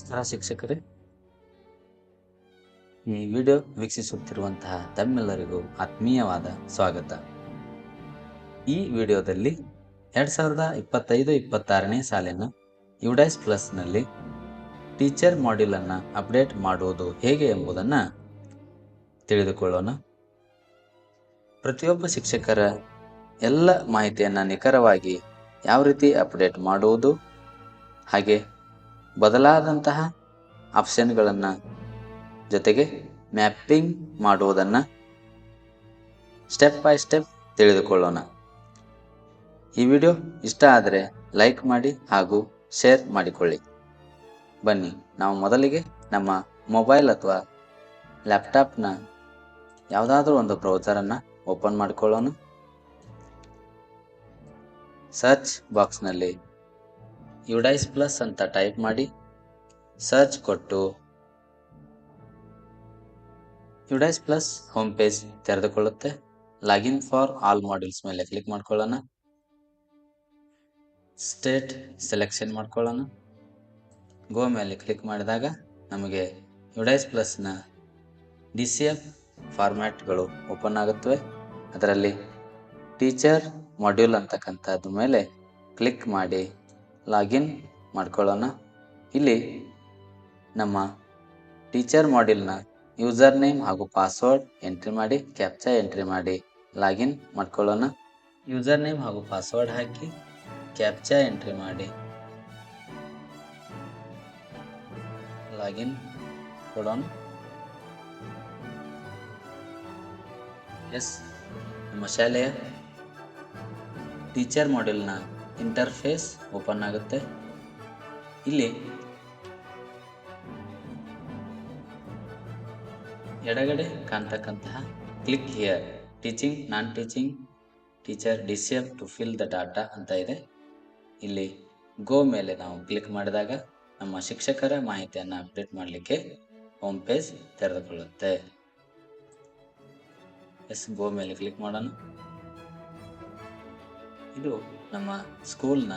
ನಮಸ್ಕಾರ ಶಿಕ್ಷಕರೇ, ಈ ವಿಡಿಯೋ ವೀಕ್ಷಿಸುತ್ತಿರುವಂತಹ ತಮ್ಮೆಲ್ಲರಿಗೂ ಆತ್ಮೀಯವಾದ ಸ್ವಾಗತ. ಈ ವಿಡಿಯೋದಲ್ಲಿ ಎರಡು ಸಾವಿರದ ಇಪ್ಪತ್ತೈದು ಇಪ್ಪತ್ತಾರನೇ ಸಾಲಿನ ಯುಡೈಸ್ ಪ್ಲಸ್ನಲ್ಲಿ ಟೀಚರ್ ಮಾಡ್ಯೂಲನ್ನು ಅಪ್ಡೇಟ್ ಮಾಡುವುದು ಹೇಗೆ ಎಂಬುದನ್ನು ತಿಳಿದುಕೊಳ್ಳೋಣ. ಪ್ರತಿಯೊಬ್ಬ ಶಿಕ್ಷಕರ ಎಲ್ಲ ಮಾಹಿತಿಯನ್ನು ನಿಖರವಾಗಿ ಯಾವ ರೀತಿ ಅಪ್ಡೇಟ್ ಮಾಡುವುದು, ಹಾಗೆ ಬದಲಾದಂತಹ ಆಪ್ಷನ್ಗಳನ್ನು ಜೊತೆಗೆ ಮ್ಯಾಪಿಂಗ್ ಮಾಡುವುದನ್ನು ಸ್ಟೆಪ್ ಬೈ ಸ್ಟೆಪ್ ತಿಳಿದುಕೊಳ್ಳೋಣ. ಈ ವಿಡಿಯೋ ಇಷ್ಟ ಆದರೆ ಲೈಕ್ ಮಾಡಿ ಹಾಗೂ ಶೇರ್ ಮಾಡಿಕೊಳ್ಳಿ. ಬನ್ನಿ, ನಾವು ಮೊದಲಿಗೆ ನಮ್ಮ ಮೊಬೈಲ್ ಅಥವಾ ಲ್ಯಾಪ್ಟಾಪ್ನ ಯಾವುದಾದ್ರೂ ಒಂದು ಬ್ರೌಸರನ್ನು ಓಪನ್ ಮಾಡಿಕೊಳ್ಳೋಣ. ಸರ್ಚ್ ಬಾಕ್ಸ್ನಲ್ಲಿ ಯುಡೈಸ್ ಪ್ಲಸ್ ಅಂತ ಟೈಪ್ ಮಾಡಿ ಸರ್ಚ್ ಕೊಟ್ಟು ಯುಡೈಸ್ ಪ್ಲಸ್ ಹೋಮ್ ಪೇಜ್ ತೆರೆದುಕೊಳ್ಳುತ್ತೆ. ಲಾಗಿನ್ ಫಾರ್ ಆಲ್ ಮಾಡ್ಯೂಲ್ಸ್ ಮೇಲೆ ಕ್ಲಿಕ್ ಮಾಡ್ಕೊಳ್ಳೋಣ. ಸ್ಟೇಟ್ ಸೆಲೆಕ್ಷನ್ ಮಾಡ್ಕೊಳ್ಳೋಣ. ಗೋ ಮೇಲೆ ಕ್ಲಿಕ್ ಮಾಡಿದಾಗ ನಮಗೆ ಯುಡೈಸ್ ಪ್ಲಸ್ನ ಡಿ ಸಿ ಎಫ್ ಫಾರ್ಮ್ಯಾಟ್ಗಳು ಓಪನ್ ಆಗುತ್ತವೆ. ಅದರಲ್ಲಿ ಟೀಚರ್ ಮಾಡ್ಯೂಲ್ ಅಂತಕ್ಕಂಥದ್ದು ಮೇಲೆ ಕ್ಲಿಕ್ ಮಾಡಿ ಲಾಗಿನ್ ಮಾಡ್ಕೊಳ್ಳೋಣ. ಇಲ್ಲಿ ನಮ್ಮ ಟೀಚರ್ ಮಾಡ್ಯೂಲ್ನ ಯೂಸರ್ ನೇಮ್ ಹಾಗೂ ಪಾಸ್ವರ್ಡ್ ಎಂಟ್ರಿ ಮಾಡಿ ಕ್ಯಾಪ್ಚಾ ಎಂಟ್ರಿ ಮಾಡಿ, ಲಾಗಿನ್ ಮಾಡ್ಕೊಳ್ಳೋಣ. ಯೂಸರ್ ನೇಮ್ ಹಾಗೂ ಪಾಸ್ವರ್ಡ್ ಹಾಕಿ ಕ್ಯಾಪ್ಚಾ ಎಂಟ್ರಿ ಮಾಡಿ. ಲಾಗಿನ್ ಕೊಡೋಣ. ಎಸ್, ನಮ್ಮ ಶಾಲೆಯ ಟೀಚರ್ ಮಾಡ್ಯೂಲ್ನ ಇಂಟರ್ಫೇಸ್ ಓಪನ್ ಆಗುತ್ತೆ. ಇಲ್ಲಿ ಎಡಗಡೆ ಕಾಣ್ತಕ್ಕಂತಹ click here. Teaching non teaching teacher D C F to fill the data ಅಂತ ಇದೆ. ಇಲ್ಲಿ ಗೋ ಮೇಲೆ ನಾವು ಕ್ಲಿಕ್ ಮಾಡಿದಾಗ ನಮ್ಮ ಶಿಕ್ಷಕರ ಮಾಹಿತಿಯನ್ನು ಅಪ್ಡೇಟ್ ಮಾಡಲಿಕ್ಕೆ ಹೋಮ್ ಪೇಜ್ ತೆರೆದುಕೊಳ್ಳುತ್ತೆ. ಎಸ್, ಗೋ ಮೇಲೆ ಕ್ಲಿಕ್ ಮಾಡೋಣ. ಇದು ನಮ್ಮ ಸ್ಕೂಲ್ನ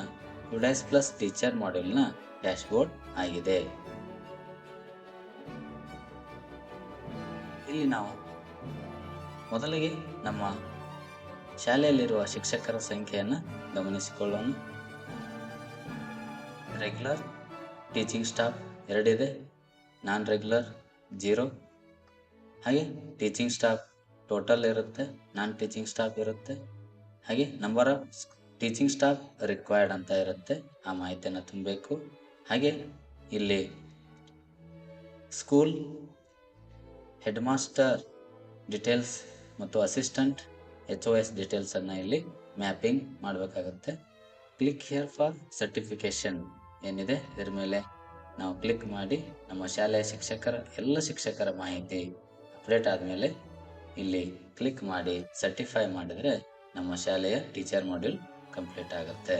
ಯುಡೈಸ್ ಪ್ಲಸ್ ಟೀಚರ್ ಮಾಡ್ಯೂಲ್ನ ಡ್ಯಾಶ್ಬೋರ್ಡ್ ಆಗಿದೆ. ಇಲ್ಲಿ ನಾವು ಮೊದಲಿಗೆ ನಮ್ಮ ಶಾಲೆಯಲ್ಲಿರುವ ಶಿಕ್ಷಕರ ಸಂಖ್ಯೆಯನ್ನು ಗಮನಿಸಿಕೊಳ್ಳೋಣ. ರೆಗ್ಯುಲರ್ ಟೀಚಿಂಗ್ ಸ್ಟಾಫ್ ಎರಡಿದೆ ನಾನ್ ರೆಗ್ಯುಲರ್ ಜೀರೋ. ಹಾಗೆ ಟೀಚಿಂಗ್ ಸ್ಟಾಫ್ ಟೋಟಲ್ ಇರುತ್ತೆ ನಾನ್ ಟೀಚಿಂಗ್ ಸ್ಟಾಫ್ ಇರುತ್ತೆ. ಹಾಗೆ number of teaching staff required ಅಂತ ಇರುತ್ತೆ, ಆ ಮಾಹಿತಿಯನ್ನು ತುಂಬಬೇಕು. ಹಾಗೆ ಇಲ್ಲಿ ಸ್ಕೂಲ್ ಹೆಡ್ ಮಾಸ್ಟರ್ ಡಿಟೇಲ್ಸ್ ಮತ್ತು ಅಸಿಸ್ಟೆಂಟ್ ಎಚ್ ಒ ಎಸ್ ಡಿಟೇಲ್ಸನ್ನು ಇಲ್ಲಿ ಮ್ಯಾಪಿಂಗ್ ಮಾಡಬೇಕಾಗುತ್ತೆ. ಕ್ಲಿಕ್ ಹಿಯರ್ ಫಾರ್ ಸರ್ಟಿಫಿಕೇಶನ್ ಏನಿದೆ, ಇದರ ಮೇಲೆ ನಾವು ಕ್ಲಿಕ್ ಮಾಡಿ ನಮ್ಮ ಶಾಲೆಯ ಶಿಕ್ಷಕರ, ಎಲ್ಲ ಶಿಕ್ಷಕರ ಮಾಹಿತಿ ಅಪ್ಡೇಟ್ ಆದಮೇಲೆ ಇಲ್ಲಿ ಕ್ಲಿಕ್ ಮಾಡಿ ಸರ್ಟಿಫೈ ಮಾಡಿದರೆ ನಮ್ಮ ಶಾಲೆಯ ಟೀಚರ್ ಮಾಡ್ಯೂಲ್ ಕಂಪ್ಲೀಟ್ ಆಗುತ್ತೆ.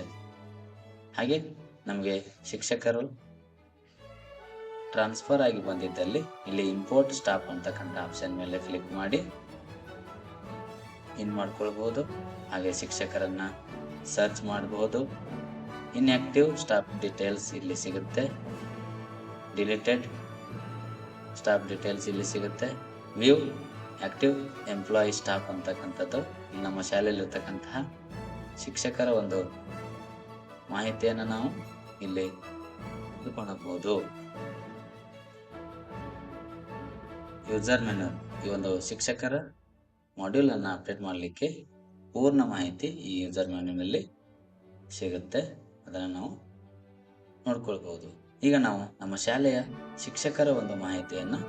ಹಾಗೆ ನಮಗೆ ಶಿಕ್ಷಕರು ಟ್ರಾನ್ಸ್ಫರ್ ಆಗಿ ಬಂದಿದ್ದಲ್ಲಿ ಇಲ್ಲಿ ಇಂಪೋರ್ಟ್ ಸ್ಟಾಫ್ ಅಂತಕ್ಕಂಥ ಆಪ್ಷನ್ ಮೇಲೆ ಕ್ಲಿಕ್ ಮಾಡಿ, ಇನ್ ಮಾಡ್ಕೊಳ್ಬಹುದು ಹಾಗೆ ಶಿಕ್ಷಕರನ್ನ ಸರ್ಚ್ ಮಾಡಬಹುದು ಇನ್ಆಕ್ಟಿವ್ ಸ್ಟಾಫ್ ಡೀಟೇಲ್ಸ್ ಇಲ್ಲಿ ಸಿಗುತ್ತೆ. ಡಿಲೀಟೆಡ್ ಸ್ಟಾಫ್ ಡೀಟೇಲ್ಸ್ ಇಲ್ಲಿ ಸಿಗುತ್ತೆ. ವ್ಯೂ ಆಕ್ಟಿವ್ ಎಂಪ್ಲಾಯಿ ಸ್ಟಾಫ್ ಅಂತಕ್ಕಂಥದ್ದು ನಮ್ಮ ಶಾಲೆಯಲ್ಲಿರ್ತಕ್ಕಂತಹ ಶಿಕ್ಷಕರ ಒಂದು ಮಾಹಿತಿಯನ್ನು ನಾವು ಇಲ್ಲಿ ತಿಳ್ಕೊಳ್ಳಬಹುದು ಯೂಸರ್ ಮೆನು ಈ ಒಂದು ಶಿಕ್ಷಕರ ಮಾಡ್ಯೂಲ್ ಅನ್ನು ಅಪ್ಡೇಟ್ ಮಾಡಲಿಕ್ಕೆ ಪೂರ್ಣ ಮಾಹಿತಿ ಈ ಯೂಸರ್ ಮೆನುವಿನಲ್ಲಿ ಸಿಗುತ್ತೆ. ಅದನ್ನು ನಾವು ನೋಡ್ಕೊಳ್ಬಹುದು. ಈಗ ನಾವು ನಮ್ಮ ಶಾಲೆಯ ಶಿಕ್ಷಕರ ಒಂದು ಮಾಹಿತಿಯನ್ನು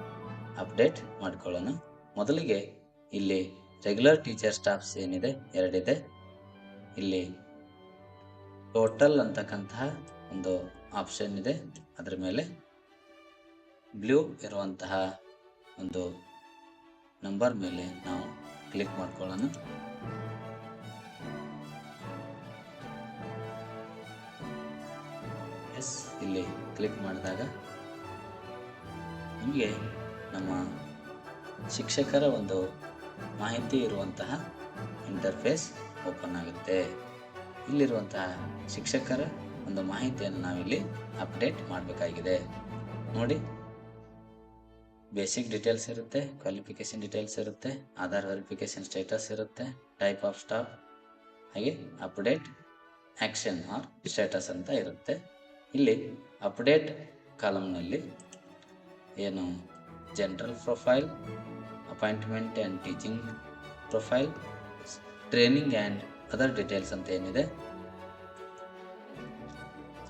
ಅಪ್ಡೇಟ್ ಮಾಡ್ಕೊಳ್ಳೋಣ. ಮೊದಲಿಗೆ ಇಲ್ಲಿ ರೆಗ್ಯುಲರ್ ಟೀಚರ್ ಸ್ಟಾಫ್ಸ್ ಏನಿದೆ? ಎರಡಿದೆ. ಇಲ್ಲಿ ಟೋಟಲ್ ಅಂತಕ್ಕಂತಹ ಒಂದು ಆಪ್ಷನ್ ಇದೆ. ಅದರ ಮೇಲೆ ಬ್ಲೂ ಇರುವಂತಹ ಒಂದು ನಂಬರ್ ಮೇಲೆ ನಾವು ಕ್ಲಿಕ್ ಮಾಡ್ಕೊಳ್ಳೋಣ. ಎಸ್ ಇಲ್ಲಿ ಕ್ಲಿಕ್ ಮಾಡಿದಾಗ ನಿಮಗೆ ನಮ್ಮ ಶಿಕ್ಷಕರ ಒಂದು ಮಾಹಿತಿ ಇರುವಂತಹ ಇಂಟರ್ಫೇಸ್ ಓಪನ್ ಆಗುತ್ತೆ. ಇಲ್ಲಿರುವಂತಹ ಶಿಕ್ಷಕರ ಒಂದು ಮಾಹಿತಿಯನ್ನು ನಾವಿಲ್ಲಿ ಅಪ್ಡೇಟ್ ಮಾಡಬೇಕಾಗಿದೆ. ನೋಡಿ ಬೇಸಿಕ್ ಡೀಟೇಲ್ಸ್ ಇರುತ್ತೆ ಕ್ವಾಲಿಫಿಕೇಶನ್ ಡೀಟೇಲ್ಸ್ ಇರುತ್ತೆ, ಆಧಾರ್ ವೆರಿಫಿಕೇಶನ್ ಸ್ಟೇಟಸ್ ಇರುತ್ತೆ ಟೈಪ್ ಆಫ್ ಸ್ಟಾಫ್ ಹಾಗೆ ಅಪ್ಡೇಟ್ ಆ್ಯಕ್ಷನ್ ಆರ್ ಸ್ಟೇಟಸ್ ಅಂತ ಇರುತ್ತೆ. ಇಲ್ಲಿ ಅಪ್ಡೇಟ್ ಕಾಲಮ್ನಲ್ಲಿ ಏನು general profile appointment and teaching profile training and other details ಅಂತ ಏನಿದೆ.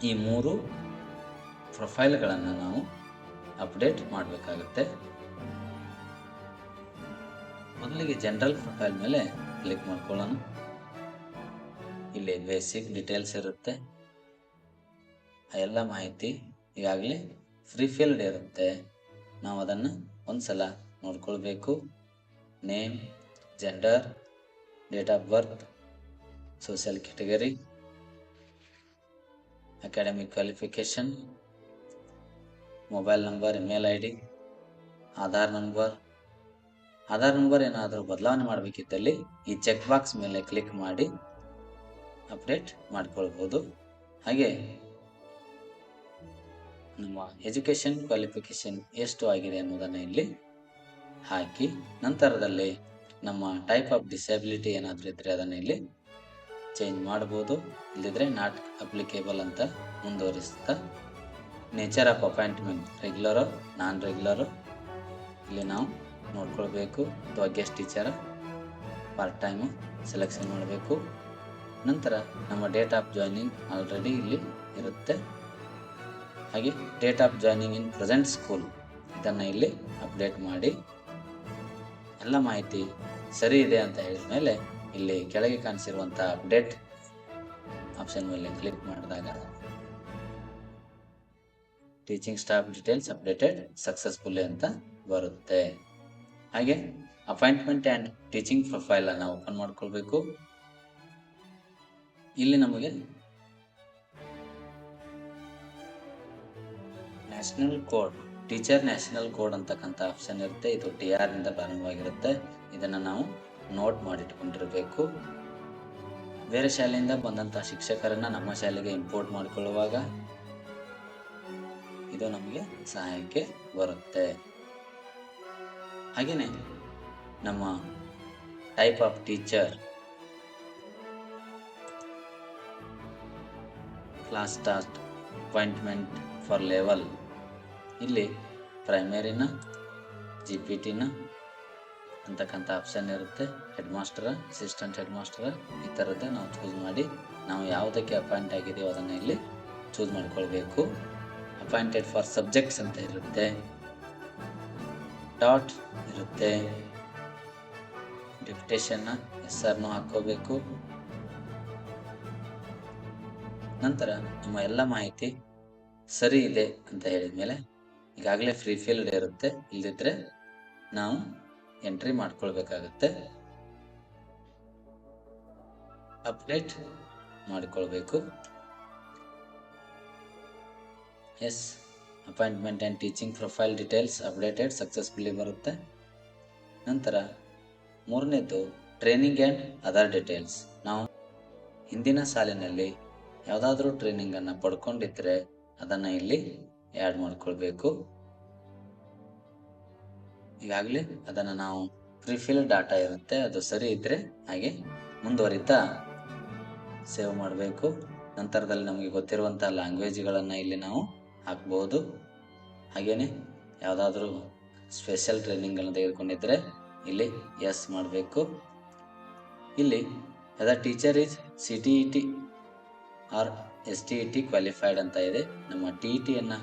ಈ ಮೂರು ಪ್ರೊಫೈಲ್ಗಳನ್ನು ನಾವು ಅಪ್ಡೇಟ್ ಮಾಡಬೇಕಾಗುತ್ತೆ. ಮೊದಲಿಗೆ ಜನರಲ್ ಪ್ರೊಫೈಲ್ ಮೇಲೆ ಕ್ಲಿಕ್ ಮಾಡ್ಕೊಳ್ಳೋಣ. ಇಲ್ಲಿ ಬೇಸಿಕ್ ಡೀಟೇಲ್ಸ್ ಇರುತ್ತೆ. ಎಲ್ಲ ಮಾಹಿತಿ ಈಗಾಗಲೇ ಫ್ರೀ ಫೀಲ್ಡ್ ಇರುತ್ತೆ. ನಾವು ಅದನ್ನು ಒಂದ್ಸಲ ನೋಡ್ಕೊಳ್ಬೇಕು. Name, gender, date of birth, social category, academic qualification, mobile number, email I D, Aadhaar number. Aadhaar number ಏನಾದರೂ ಬದಲಾವಣೆ ಮಾಡಬೇಕಿದ್ದಲ್ಲಿ ಈ ಚೆಕ್ ಬಾಕ್ಸ್ ಮೇಲೆ ಕ್ಲಿಕ್ ಮಾಡಿ ಅಪ್ಡೇಟ್ ಮಾಡ್ಕೊಳ್ಬೋದು. ಹಾಗೆ, ನಮ್ಮ ಎಜುಕೇಷನ್ ಕ್ವಾಲಿಫಿಕೇಷನ್ ಎಷ್ಟು ಆಗಿದೆ ಅನ್ನೋದನ್ನು ಇಲ್ಲಿ ಹಾಕಿ ನಂತರದಲ್ಲಿ ನಮ್ಮ ಟೈಪ್ ಆಫ್ ಡಿಸಬಿಲಿಟಿ ಏನಾದರೂ ಇದ್ದರೆ ಅದನ್ನು ಇಲ್ಲಿ ಚೇಂಜ್ ಮಾಡ್ಬೋದು. ಇಲ್ಲದಿದ್ರೆ ನಾಟ್ ಅಪ್ಲಿಕೇಬಲ್ ಅಂತ ಮುಂದುವರಿಸ್ತಾ nature of appointment regular non regular ಇಲ್ಲಿ ನಾವು ನೋಡ್ಕೊಳ್ಬೇಕು. ಅಥವಾ ಗೆಸ್ಟ್ ಟೀಚರ ಪಾರ್ಟ್ ಟೈಮು ಸೆಲೆಕ್ಷನ್ ಮಾಡಬೇಕು. ನಂತರ ನಮ್ಮ ಡೇಟ್ ಆಫ್ ಜಾಯ್ನಿಂಗ್ ಆಲ್ರೆಡಿ ಇಲ್ಲಿ ಇರುತ್ತೆ. ಹಾಗೆ date of joining in present school ಇದನ್ನು ಇಲ್ಲಿ ಅಪ್ಡೇಟ್ ಮಾಡಿ. ಎಲ್ಲ ಮಾಹಿತಿ ಸರಿ ಇದೆ ಅಂತ ಹೇಳಿದ ಮೇಲೆ ಇಲ್ಲಿ ಕೆಳಗೆ ಕಾಣಿಸಿರುವಂಥ ಅಪ್ಡೇಟ್ ಆಪ್ಷನ್ ಮೇಲೆ ಕ್ಲಿಕ್ ಮಾಡಿದಾಗ teaching staff details updated successful ಅಂತ ಬರುತ್ತೆ. ಹಾಗೆ ಅಪಾಯಿಂಟ್ಮೆಂಟ್ ಆ್ಯಂಡ್ ಟೀಚಿಂಗ್ ಪ್ರೊಫೈಲ್ ಅನ್ನು ಓಪನ್ ಮಾಡ್ಕೊಳ್ಬೇಕು. ಇಲ್ಲಿ ನಮಗೆ national code teacher national code ಅಂತಕ್ಕಂಥ ಆಪ್ಷನ್ ಇರುತ್ತೆ. ಇದು ಟಿ ಆರ್ ಇಂದ ಪ್ರಾರಂಭವಾಗಿರುತ್ತೆ. ಇದನ್ನು ನಾವು ನೋಟ್ ಮಾಡಿಟ್ಕೊಂಡಿರಬೇಕು. ಬೇರೆ ಶಾಲೆಯಿಂದ ಬಂದಂಥ ಶಿಕ್ಷಕರನ್ನ ನಮ್ಮ ಶಾಲೆಗೆ ಇಂಪೋರ್ಟ್ ಮಾಡಿಕೊಳ್ಳುವಾಗ ಇದು ನಮಗೆ ಸಹಾಯಕ್ಕೆ ಬರುತ್ತೆ. ಹಾಗೆಯೇ ನಮ್ಮ ಟೈಪ್ ಆಫ್ ಟೀಚರ್ ಕ್ಲಾಸ್ ಟಾಸ್ಟ್ ಅಪಾಯಿಂಟ್ಮೆಂಟ್ ಫಾರ್ ಲೆವೆಲ್ ಇಲ್ಲಿ ಪ್ರೈಮರಿನ ಜಿ ಪಿ ಟಿನ ಅಂತಕ್ಕಂಥ ಆಪ್ಷನ್ ಇರುತ್ತೆ. Head master assistant head master ಈ ಥರದ್ದು ನಾವು ಚೂಸ್ ಮಾಡಿ, ನಾವು ಯಾವುದಕ್ಕೆ ಅಪಾಯಿಂಟ್ ಆಗಿದೆಯೋ ಅದನ್ನು ಇಲ್ಲಿ ಚೂಸ್ ಮಾಡಿಕೊಳ್ಬೇಕು. ಅಪಾಯಿಂಟೆಡ್ ಫಾರ್ ಸಬ್ಜೆಕ್ಟ್ಸ್ ಅಂತ ಇರುತ್ತೆ. ಡಾಟ್ ಇರುತ್ತೆ. ಡಿಪ್ಟೇಷನ್ನ ಎಸ್ ಆರ್ನು ಹಾಕೋಬೇಕು ನಂತರ ನಮ್ಮ ಎಲ್ಲ ಮಾಹಿತಿ ಸರಿ ಇದೆ ಅಂತ ಹೇಳಿದ ಮೇಲೆ ಈಗಾಗಲೇ ಫ್ರೀ ಫೀಲ್ಡ್ ಇರುತ್ತೆ. ಇಲ್ಲದಿದ್ದರೆ ನಾವು ಎಂಟ್ರಿ ಮಾಡ್ಕೊಳ್ಬೇಕಾಗತ್ತೆ. ಅಪ್ಡೇಟ್ ಮಾಡಿಕೊಳ್ಬೇಕು. Yes appointment and teaching profile details updated successfully ಬರುತ್ತೆ. ನಂತರ ಮೂರನೇದು ಟ್ರೈನಿಂಗ್ ಆ್ಯಂಡ್ ಅದರ್ ಡೀಟೇಲ್ಸ್ ನಾವು ಹಿಂದಿನ ಸಾಲಿನಲ್ಲಿ ಯಾವುದಾದ್ರೂ ಟ್ರೈನಿಂಗನ್ನು ಪಡ್ಕೊಂಡಿದ್ರೆ ಅದನ್ನು ಇಲ್ಲಿ ಆ್ಯಡ್ ಮಾಡ್ಕೊಳ್ಬೇಕು. ಈಗಾಗಲೇ ಅದನ್ನು ನಾವು ಪ್ರಿಫಿಲ್ ಡಾಟಾ ಇರುತ್ತೆ, ಅದು ಸರಿ ಇದ್ದರೆ ಹಾಗೆ ಮುಂದುವರಿತಾ ಸೇವ್ ಮಾಡಬೇಕು. ನಂತರದಲ್ಲಿ ನಮಗೆ ಗೊತ್ತಿರುವಂಥ ಲ್ಯಾಂಗ್ವೇಜ್ಗಳನ್ನು ಇಲ್ಲಿ ನಾವು ಹಾಕ್ಬೋದು. ಹಾಗೆಯೇ ಯಾವುದಾದ್ರೂ ಸ್ಪೆಷಲ್ ಟ್ರೈನಿಂಗ್ಗಳನ್ನು ತೆಗೆದುಕೊಂಡಿದ್ದರೆ ಇಲ್ಲಿ ಎಸ್ ಮಾಡಬೇಕು. ಇಲ್ಲಿ ಅದ teacher is C T E T R S T E T qualified ಅಂತ ಇದೆ. ನಮ್ಮ ಟಿ ಇ ಟಿಯನ್ನು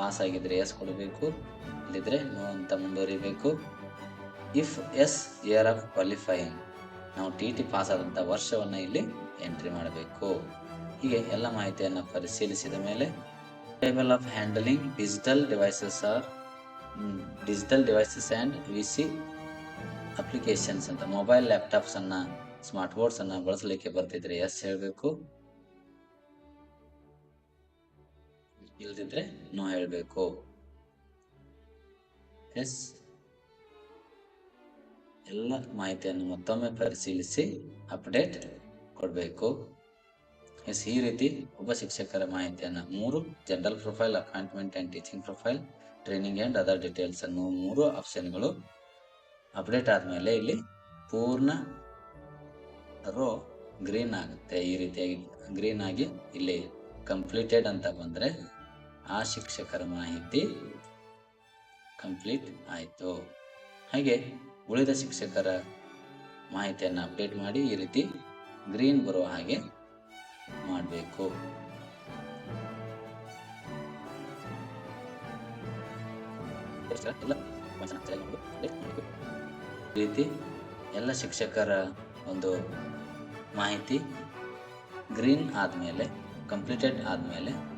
ಪಾಸ್ ಆಗಿದ್ರೆ ಎಸ್ ಕೊಡಬೇಕು ಇಲ್ಲಿದ್ರೆ ನೋ ಅಂತ ಮುಂದುವರಿಬೇಕು. If yes year of qualifying ನಾವು ಟಿ ಟಿ ಪಾಸ್ ಆದಂಥ ವರ್ಷವನ್ನು ಇಲ್ಲಿ ಎಂಟ್ರಿ ಮಾಡಬೇಕು. ಹೀಗೆ ಎಲ್ಲ ಮಾಹಿತಿಯನ್ನು ಪರಿಶೀಲಿಸಿದ ಮೇಲೆ table of handling digital devices or digital devices and V C applications ಅಂತ ಮೊಬೈಲ್ ಲ್ಯಾಪ್ಟಾಪ್ಸನ್ನು ಸ್ಮಾರ್ಟ್ ಬೋರ್ಡ್ಸನ್ನು ಬಳಸಲಿಕ್ಕೆ ಬರ್ತಿದ್ರೆ ಎಸ್ ಹೇಳಬೇಕು. ಇಲ್ದಿದ್ರೆ ನೋ ಹೇಳಬೇಕು. ಎಸ್. ಎಲ್ಲ ಮಾಹಿತಿಯನ್ನು ಮತ್ತೊಮ್ಮೆ ಪರಿಶೀಲಿಸಿ ಅಪ್ಡೇಟ್ ಕೊಡಬೇಕು. ಎಸ್, ಈ ರೀತಿ ಒಬ್ಬ ಶಿಕ್ಷಕರ ಮಾಹಿತಿಯನ್ನು ಮೂರು general profile, appointment and teaching profile, training and other details ಅನ್ನು ಮೂರು ಆಪ್ಷನ್ಗಳು ಅಪ್ಡೇಟ್ ಆದಮೇಲೆ ಇಲ್ಲಿ ಪೂರ್ಣ ರೋ ಗ್ರೀನ್ ಆಗುತ್ತೆ. ಈ ರೀತಿಯಾಗಿ ಗ್ರೀನ್ ಆಗಿ ಇಲ್ಲಿ ಕಂಪ್ಲೀಟೆಡ್ ಅಂತ ಬಂದರೆ ಆ ಶಿಕ್ಷಕರ ಮಾಹಿತಿ ಕಂಪ್ಲೀಟ್ ಆಯಿತು. ಹಾಗೆ ಉಳಿದ ಶಿಕ್ಷಕರ ಮಾಹಿತಿಯನ್ನು ಅಪ್ಡೇಟ್ ಮಾಡಿ ಈ ರೀತಿ ಗ್ರೀನ್ ಬರುವ ಹಾಗೆ ಮಾಡಬೇಕು. ಈ ರೀತಿ ಎಲ್ಲ ಶಿಕ್ಷಕರ ಒಂದು ಮಾಹಿತಿ ಗ್ರೀನ್ ಆದಮೇಲೆ, ಕಂಪ್ಲೀಟೆಡ್ ಆದಮೇಲೆ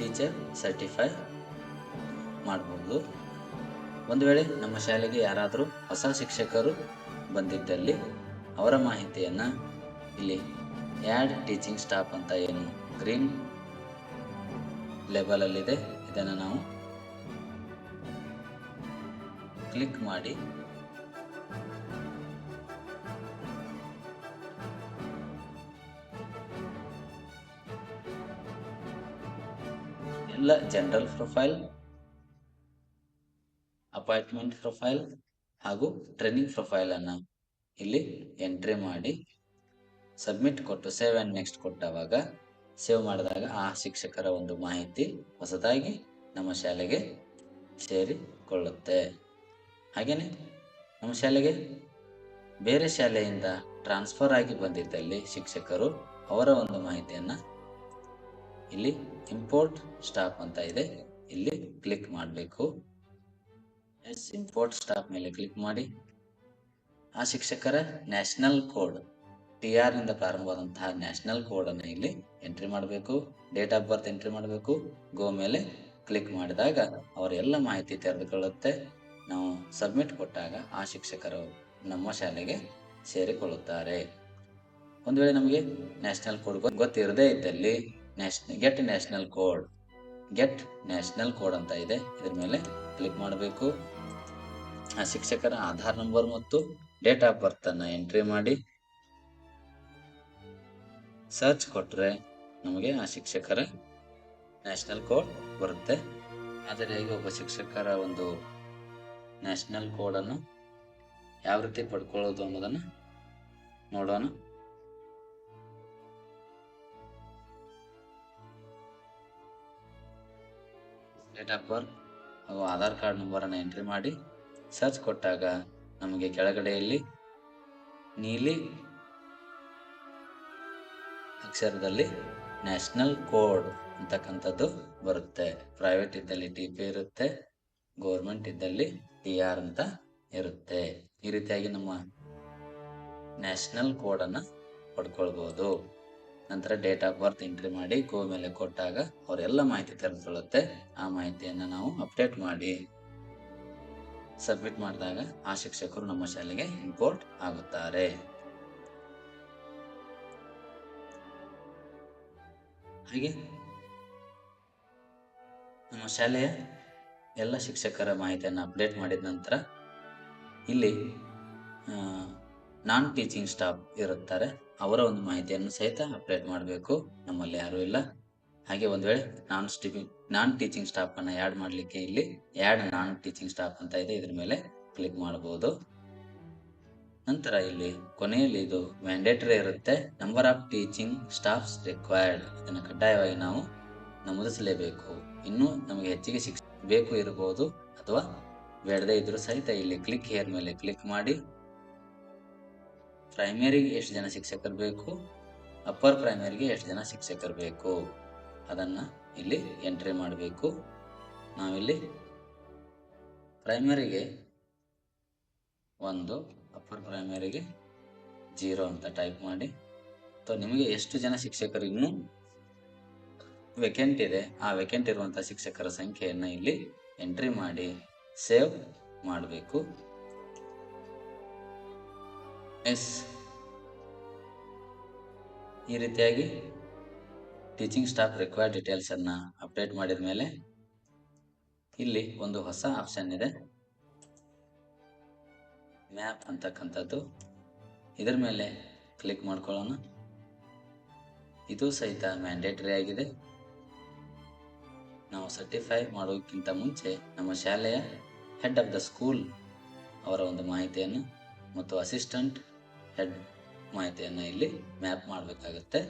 ಟೀಚರ್ ಸರ್ಟಿಫೈ ಮಾಡ್ಬೋದು. ಒಂದು ವೇಳೆ ನಮ್ಮ ಶಾಲೆಗೆ ಯಾರಾದರೂ ಹೊಸ ಶಿಕ್ಷಕರು ಬಂದಿದ್ದಲ್ಲಿ ಅವರ ಮಾಹಿತಿಯನ್ನು ಇಲ್ಲಿ ಆ್ಯಡ್ ಟೀಚಿಂಗ್ ಸ್ಟಾಫ್ ಅಂತ ಏನು ಗ್ರೀನ್ ಲೆಬಲಲ್ಲಿದೆ, ಇದನ್ನು ನಾವು ಕ್ಲಿಕ್ ಮಾಡಿ ಎಲ್ಲ ಜನರಲ್ ಪ್ರೊಫೈಲ್ ಅಪಾಯಿಂಟ್ಮೆಂಟ್ ಪ್ರೊಫೈಲ್ ಹಾಗೂ ಟ್ರೈನಿಂಗ್ ಪ್ರೊಫೈಲ್ ಅನ್ನ ಇಲ್ಲಿ ಎಂಟ್ರಿ ಮಾಡಿ ಸಬ್ಮಿಟ್ ಕೊಟ್ಟು ಸೇವ್ ಅಂಡ್ ನೆಕ್ಸ್ಟ್ ಕೊಟ್ಟವಾಗ ಸೇವ್ ಮಾಡಿದಾಗ ಆ ಶಿಕ್ಷಕರ ಒಂದು ಮಾಹಿತಿ ಹೊಸದಾಗಿ ನಮ್ಮ ಶಾಲೆಗೆ ಸೇರಿಕೊಳ್ಳುತ್ತೆ. ಹಾಗೆಯೇ ನಮ್ಮ ಶಾಲೆಗೆ ಬೇರೆ ಶಾಲೆಯಿಂದ ಟ್ರಾನ್ಸ್ಫರ್ ಆಗಿ ಬಂದಿದ್ದಲ್ಲಿ ಶಿಕ್ಷಕರು ಅವರ ಒಂದು ಮಾಹಿತಿಯನ್ನು ಇಲ್ಲಿ ಇಂಪೋರ್ಟ್ ಸ್ಟಾಪ್ ಅಂತ ಇದೆ. ಇಲ್ಲಿ ಕ್ಲಿಕ್ ಮಾಡಬೇಕು. ಎಸ್ ಇಂಪೋರ್ಟ್ ಸ್ಟಾಪ್ ಮೇಲೆ ಕ್ಲಿಕ್ ಮಾಡಿ. ಆ ಶಿಕ್ಷಕರ ನ್ಯಾಷನಲ್ ಕೋಡ್ ಟಿ ಆರ್ನಿಂದ ಪ್ರಾರಂಭವಾದಂತಹ ನ್ಯಾಷನಲ್ ಕೋಡ್ ಅನ್ನು ಇಲ್ಲಿ ಎಂಟ್ರಿ ಮಾಡಬೇಕು. ಡೇಟ್ ಆಫ್ ಬರ್ತ್ ಎಂಟ್ರಿ ಮಾಡಬೇಕು. ಗೋ ಮೇಲೆ ಕ್ಲಿಕ್ ಮಾಡಿದಾಗ ಅವರ ಎಲ್ಲ ಮಾಹಿತಿ ತೆರೆದುಕೊಳ್ಳುತ್ತೆ. ನಾವು ಸಬ್ಮಿಟ್ ಕೊಟ್ಟಾಗ ಆ ಶಿಕ್ಷಕರು ನಮ್ಮ ಶಾಲೆಗೆ ಸೇರಿಕೊಳ್ಳುತ್ತಾರೆ. ಒಂದು ವೇಳೆ ನಮಗೆ ನ್ಯಾಷನಲ್ ಕೋಡ್ ಗೊತ್ತಿರದೇ ಇದ್ದಲ್ಲಿ nation get national code get national code ಅಂತ ಇದೆ. ಇದ್ರ ಮೇಲೆ ಕ್ಲಿಕ್ ಮಾಡಬೇಕು. ಆ ಶಿಕ್ಷಕರ ಆಧಾರ್ ನಂಬರ್ ಮತ್ತು ಡೇಟ್ ಆಫ್ ಬರ್ತ್ ಅನ್ನ ಎಂಟ್ರಿ ಮಾಡಿ. ಸರ್ಚ್ ಕೊಟ್ರೆ ನಮಗೆ ಆ ಶಿಕ್ಷಕರ ನ್ಯಾಷನಲ್ ಕೋಡ್ ಬರುತ್ತೆ. ಆದರೆ ಈಗ ಒಬ್ಬ ಶಿಕ್ಷಕರ ಒಂದು ನ್ಯಾಷನಲ್ ಕೋಡ್ ಅನ್ನು ಯಾವ ರೀತಿ ಪಡ್ಕೊಳ್ಳೋದು ಅನ್ನೋದನ್ನ ನೋಡೋಣ. ಡೇಟ್ ಆಫ್ ಬರ್ತ್ ಹಾಗೂ ಆಧಾರ್ ಕಾರ್ಡ್ ನಂಬರನ್ನು ಎಂಟ್ರಿ ಮಾಡಿ ಸರ್ಚ್ ಕೊಟ್ಟಾಗ ನಮಗೆ ಕೆಳಗಡೆಯಲ್ಲಿ ನೀಲಿ ಅಕ್ಷರದಲ್ಲಿ ನ್ಯಾಷನಲ್ ಕೋಡ್ ಅಂತಕ್ಕಂಥದ್ದು ಬರುತ್ತೆ. ಪ್ರೈವೇಟ್ ಇದ್ದಲ್ಲಿ ಟಿ ಪಿ ಇರುತ್ತೆ ಗೌರ್ಮೆಂಟ್ ಇದ್ದಲ್ಲಿ ಟಿ ಆರ್ ಅಂತ ಇರುತ್ತೆ. ಈ ರೀತಿಯಾಗಿ ನಮ್ಮ ನ್ಯಾಷನಲ್ ಕೋಡನ್ನು ಪಡ್ಕೊಳ್ಬೋದು. ನಂತರ ಡೇಟ್ ಆಫ್ ಬರ್ತ್ ಎಂಟ್ರಿ ಮಾಡಿ ಗೋ ಮೇಲೆ ಕೊಟ್ಟಾಗ ಅವರೆಲ್ಲ ಮಾಹಿತಿ ತೆರೆದುಕೊಳ್ಳುತ್ತೆ. ಆ ಮಾಹಿತಿಯನ್ನು ನಾವು ಅಪ್ಡೇಟ್ ಮಾಡಿ ಸಬ್ಮಿಟ್ ಮಾಡಿದಾಗ ಆ ಶಿಕ್ಷಕರು ನಮ್ಮ ಶಾಲೆಗೆ ಇಂಪೋರ್ಟ್ ಆಗುತ್ತಾರೆ. ಹಾಗೆ ನಮ್ಮ ಶಾಲೆಯ ಎಲ್ಲ ಶಿಕ್ಷಕರ ಮಾಹಿತಿಯನ್ನು ಅಪ್ಡೇಟ್ ಮಾಡಿದ ನಂತರ ಇಲ್ಲಿ ನಾನ್ ಟೀಚಿಂಗ್ ಸ್ಟಾಫ್ ಇರುತ್ತಾರೆ. ಅವರ ಒಂದು ಮಾಹಿತಿಯನ್ನು ಸಹಿತ ಅಪ್ಡೇಟ್ ಮಾಡಬೇಕು. ನಮ್ಮಲ್ಲಿ ಯಾರೂ ಇಲ್ಲ. ಹಾಗೆ ಒಂದು ವೇಳೆ non stepping non teaching staff ಅನ್ನು ಆ್ಯಡ್ ಮಾಡಲಿಕ್ಕೆ ಇಲ್ಲಿ ಆ್ಯಡ್ ನಾನ್ ಟೀಚಿಂಗ್ ಸ್ಟಾಫ್ ಅಂತ ಇದೆ, ಇದ್ರ ಮೇಲೆ ಕ್ಲಿಕ್ ಮಾಡಬಹುದು ನಂತರ ಇಲ್ಲಿ ಕೊನೆಯಲ್ಲಿ ಇದು ಮ್ಯಾಂಡೇಟರಿ ಇರುತ್ತೆ. Number of teaching staffs required ಇದನ್ನು ಕಡ್ಡಾಯವಾಗಿ ನಾವು ನಮೂದಿಸಲೇಬೇಕು. ಇನ್ನೂ ನಮಗೆ ಹೆಚ್ಚಿಗೆ ಶಿಕ್ಷ ಬೇಕು ಇರಬಹುದು ಅಥವಾ ಬೇಡದೇ ಇದ್ರೂ ಸಹಿತ ಇಲ್ಲಿ ಕ್ಲಿಕ್ ಹೇರ್ ಮೇಲೆ ಕ್ಲಿಕ್ ಮಾಡಿ ಪ್ರೈಮರಿಗೆ ಎಷ್ಟು ಜನ ಶಿಕ್ಷಕರು ಬೇಕು? ಅಪ್ಪರ್ ಪ್ರೈಮರಿಗೆ ಎಷ್ಟು ಜನ ಶಿಕ್ಷಕರು ಬೇಕು? ಅದನ್ನು ಇಲ್ಲಿ ಎಂಟ್ರಿ ಮಾಡಬೇಕು. ನಾವಿಲ್ಲಿ ಪ್ರೈಮರಿಗೆ ಒಂದು ಅಪ್ಪರ್ ಪ್ರೈಮರಿಗೆ ಜೀರೋ ಅಂತ ಟೈಪ್ ಮಾಡಿ. ಅಥವಾ ನಿಮಗೆ ಎಷ್ಟು ಜನ ಶಿಕ್ಷಕರು ಇನ್ನೂ ವೆಕೆಂಟ್ ಇದೆ, ಆ ವೆಕೆಂಟ್ ಇರುವಂಥ ಶಿಕ್ಷಕರ ಸಂಖ್ಯೆಯನ್ನು ಇಲ್ಲಿ ಎಂಟ್ರಿ ಮಾಡಿ ಸೇವ್ ಮಾಡಬೇಕು. ಎಸ್. ಈ ರೀತಿಯಾಗಿ ಟೀಚಿಂಗ್ ಸ್ಟಾಫ್ ರಿಕ್ವೈರ್ಡ್ ಡೀಟೇಲ್ಸನ್ನು ಅಪ್ಡೇಟ್ ಮಾಡಿದ ಮೇಲೆ ಇಲ್ಲಿ ಒಂದು ಹೊಸ ಆಪ್ಷನ್ ಇದೆ. ಮ್ಯಾಪ್ ಅಂತಕ್ಕಂಥದ್ದು. ಇದರ ಮೇಲೆ ಕ್ಲಿಕ್ ಮಾಡ್ಕೊಳ್ಳೋಣ. ಇದು ಸಹಿತ ಮ್ಯಾಂಡೇಟರಿ ಆಗಿದೆ. ನಾವು ಸರ್ಟಿಫೈ ಮಾಡೋಕ್ಕಿಂತ ಮುಂಚೆ ನಮ್ಮ ಶಾಲೆಯ ಹೆಡ್ ಆಫ್ ದ ಸ್ಕೂಲ್ ಅವರ ಒಂದು ಮಾಹಿತಿಯನ್ನು ಮತ್ತು ಅಸಿಸ್ಟೆಂಟ್ ಹೆಡ್ ಮಾಹಿತಿಯನ್ನು ಇಲ್ಲಿ ಮ್ಯಾಪ್ ಮಾಡಬೇಕಾಗುತ್ತೆ.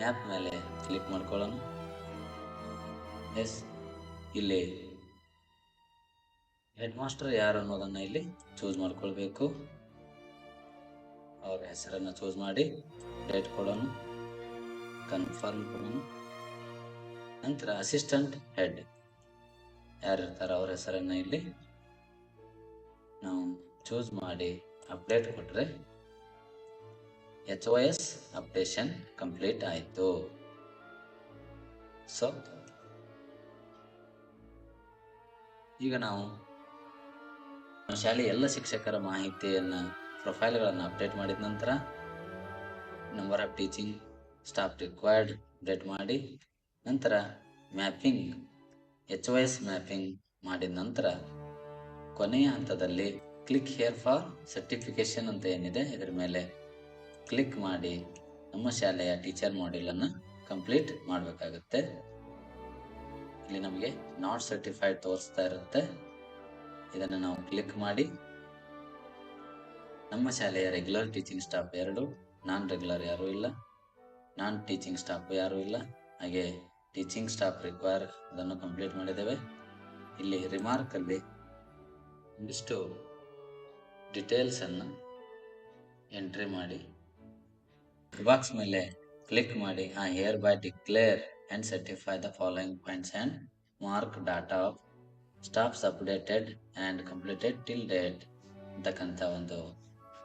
ಮ್ಯಾಪ್ ಮೇಲೆ ಕ್ಲಿಕ್ ಮಾಡ್ಕೊಳ್ಳೋಣ. ಎಸ್ ಇಲ್ಲಿ ಹೆಡ್ ಮಾಸ್ಟರ್ ಯಾರು ಅನ್ನೋದನ್ನು ಇಲ್ಲಿ ಚೂಸ್ ಮಾಡ್ಕೊಳ್ಬೇಕು. ಅವ್ರ ಹೆಸರನ್ನು ಚೂಸ್ ಮಾಡಿ ಡೇಟ್ ಕೊಡೋಣ ಕನ್ಫರ್ಮ್ ಕೊಡೋಣ. ನಂತರ ಅಸಿಸ್ಟೆಂಟ್ ಹೆಡ್ ಯಾರಿರ್ತಾರೋ ಅವ್ರ ಹೆಸರನ್ನು ಇಲ್ಲಿ ನಾವು ಚೂಸ್ ಮಾಡಿ ಅಪ್ಡೇಟ್ ಕೊಟ್ಟರೆ H O S updation complete ಆಯಿತು. ಸೊ ಈಗ ನಾವು ನಮ್ಮ ಶಾಲೆಯ ಎಲ್ಲ ಶಿಕ್ಷಕರ ಮಾಹಿತಿಯನ್ನು, ಪ್ರೊಫೈಲ್ಗಳನ್ನು ಅಪ್ಡೇಟ್ ಮಾಡಿದ ನಂತರ number of teaching staff required update ಮಾಡಿ ನಂತರ mapping H O S mapping ಮಾಡಿದ ನಂತರ ಕೊನೆಯ ಹಂತದಲ್ಲಿ ಕ್ಲಿಕ್ ಹಿಯರ್ ಫಾರ್ ಸರ್ಟಿಫಿಕೇಶನ್ ಅಂತ ಏನಿದೆ, ಇದರ ಮೇಲೆ ಕ್ಲಿಕ್ ಮಾಡಿ ನಮ್ಮ ಶಾಲೆಯ ಟೀಚರ್ ಅನ್ನು ಕಂಪ್ಲೀಟ್ ಮಾಡಬೇಕಾಗುತ್ತೆ. ಇಲ್ಲಿ ನಮಗೆ ನಾಟ್ ಸರ್ಟಿಫೈಡ್ ತೋರಿಸ್ತಾ ಇರುತ್ತೆ. ಇದನ್ನು ನಾವು ಕ್ಲಿಕ್ ಮಾಡಿ. ನಮ್ಮ ಶಾಲೆಯ ರೆಗ್ಯುಲರ್ ಟೀಚಿಂಗ್ ಸ್ಟಾಫ್ ಎರಡು ನಾನ್ ರೆಗ್ಯುಲರ್ ಯಾರೂ ಇಲ್ಲ. ನಾನ್ ಟೀಚಿಂಗ್ ಸ್ಟಾಫ್ ಯಾರೂ ಇಲ್ಲ. ಹಾಗೆ ಟೀಚಿಂಗ್ ಸ್ಟಾಫ್ ರಿಕ್ವೈರ್ ಅದನ್ನು ಕಂಪ್ಲೀಟ್ ಮಾಡಿದ್ದೇವೆ. ಇಲ್ಲಿ ರಿಮಾರ್ಕ್ ಅಲ್ಲಿ ಒಂದಿಷ್ಟು ಡೀಟೇಲ್ಸ್ ಅನ್ನು ಎಂಟ್ರಿ ಮಾಡಿ, ಬಾಕ್ಸ್ ಮೇಲೆ ಕ್ಲಿಕ್ ಮಾಡಿ, ಆ hereby declare and certify the following points and mark data of staffs updated and completed till date ಅಂತಕ್ಕಂಥ ಒಂದು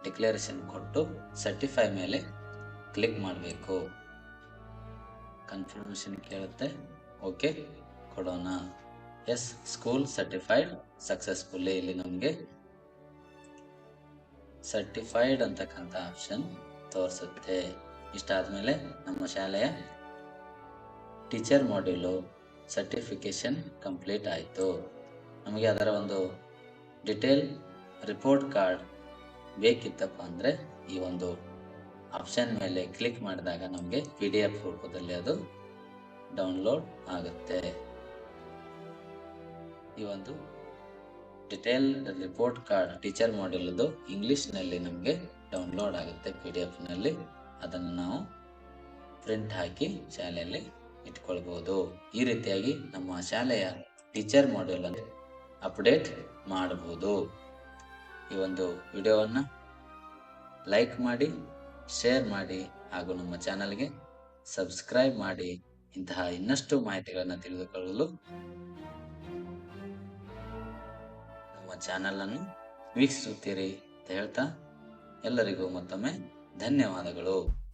ಡಿಕ್ಲರೇಷನ್ ಕೊಟ್ಟು ಸರ್ಟಿಫೈ ಮೇಲೆ ಕ್ಲಿಕ್ ಮಾಡಬೇಕು. ಕನ್ಫರ್ಮೇಷನ್ ಕೇಳುತ್ತೆ. ಓಕೆ, ಕೊಡೋಣ. ಎಸ್ ಸ್ಕೂಲ್ ಸರ್ಟಿಫೈಡ್ ಸಕ್ಸಸ್ಫುಲ್ಲಿ ಇಲ್ಲಿ ನಮಗೆ ಸರ್ಟಿಫೈಡ್ ಅಂತಕ್ಕಂಥ ಆಪ್ಷನ್ ತೋರಿಸುತ್ತೆ. ಇಷ್ಟಾದ್ಮೇಲೆ ನಮ್ಮ ಶಾಲೆಯ ಟೀಚರ್ ಮಾಡ್ಯೂಲು ಸರ್ಟಿಫಿಕೇಶನ್ ಕಂಪ್ಲೀಟ್ ಆಯಿತು. ನಮಗೆ ಅದರ ಒಂದು ಡಿಟೇಲ್ ರಿಪೋರ್ಟ್ ಕಾರ್ಡ್ ಬೇಕಿತ್ತಪ್ಪ ಅಂದರೆ ಈ ಒಂದು ಆಪ್ಷನ್ ಮೇಲೆ ಕ್ಲಿಕ್ ಮಾಡಿದಾಗ ನಮಗೆ ಪಿ ಡಿ ಎಫ್ ರೂಪದಲ್ಲಿ ಅದು ಡೌನ್ಲೋಡ್ ಆಗುತ್ತೆ. ಈ ಒಂದು ಡಿಟೇಲ್ ರಿಪೋರ್ಟ್ ಕಾರ್ಡ್ ಟೀಚರ್ ಮಾಡಿರೋದು ಇಂಗ್ಲೀಷ್ನಲ್ಲಿ ನಮಗೆ ಡೌನ್ಲೋಡ್ ಆಗುತ್ತೆ ಪಿ ಡಿ ಎಫ್ನಲ್ಲಿ ಅದನ್ನು ನಾವು ಪ್ರಿಂಟ್ ಹಾಕಿ ಶಾಲೆಯಲ್ಲಿ ಇಟ್ಕೊಳ್ಬೋದು. ಈ ರೀತಿಯಾಗಿ ನಮ್ಮ ಶಾಲೆಯ ಟೀಚರ್ ಮಾಡ್ಯೂಲ್ ಅನ್ನು ಅಪ್ಡೇಟ್ ಮಾಡ್ಬೋದು. ಈ ಒಂದು ವಿಡಿಯೋವನ್ನು ಲೈಕ್ ಮಾಡಿ ಶೇರ್ ಮಾಡಿ, ಹಾಗೂ ನಮ್ಮ ಚಾನಲ್ಗೆ ಸಬ್ಸ್ಕ್ರೈಬ್ ಮಾಡಿ ಇಂತಹ ಇನ್ನಷ್ಟು ಮಾಹಿತಿಗಳನ್ನು ತಿಳಿದುಕೊಳ್ಳಲು ನಮ್ಮ ಚಾನಲನ್ನು ವೀಕ್ಷಿಸುತ್ತೀರಿ ಅಂತ ಹೇಳ್ತಾ ಎಲ್ಲರಿಗೂ ಮತ್ತೊಮ್ಮೆ ಧನ್ಯವಾದಗಳು.